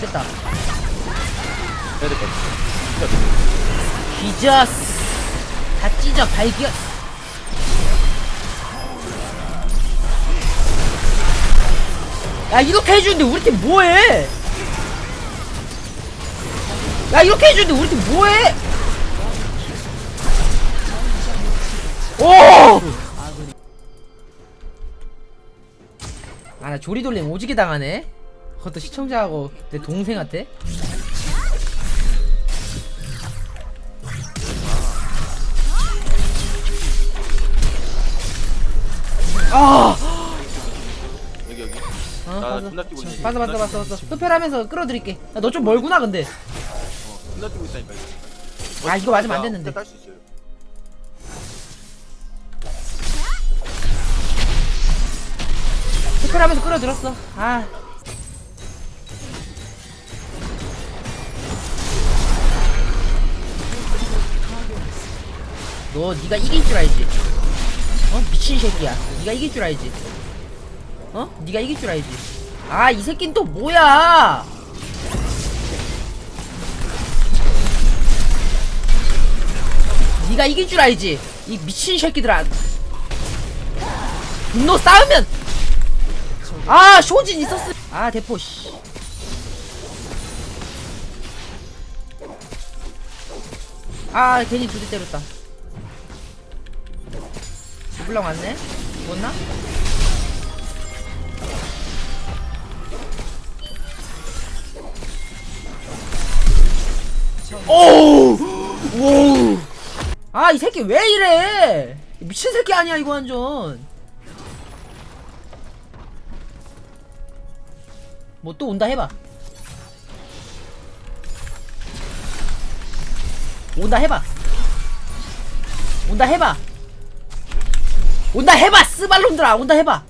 됐다. 해야 될것 같아. 기저스. 다 찢어 발견. 야 이렇게 해주는데 우리 팀 뭐해? 야 이렇게 해주는데 우리 팀 뭐해? 오! 아나 조리돌림 오지게 당하네. 그것도 시청자하고 내 동생한테. 아! 여기 여기. 어, 나. 존나 뛰고 있네. 봤어 봤어 봤어 봤어. 흡혈하면서 끌어들일게. 너 좀 멀구나 근데. 존나 뛰고 있다니까 이거. 아 이거 맞으면 안 됐는데. 딸수 있어요. 흡혈하면서 끌어들었어. 아 너 네가 이길 줄 알지? 어? 미친 새끼야. 네가 이길 줄 알지? 어? 네가 이길 줄 알지? 아, 이 새끼는 또 뭐야? 네가 이길 줄 알지? 이 미친 새끼들아. 분노 싸우면 아, 쇼진 있었어. 아, 대포 씨. 아, 괜히 두 대 때렸다. 물랑 왔네? 오우! 오우! 아, 이 새끼 왜 이래? 미친 새끼 아니야, 이거 완전. 뭐 또 온다 해봐. 온다 해봐. 온다 해봐. 온다 해봐 스발놈들아. 온다 해봐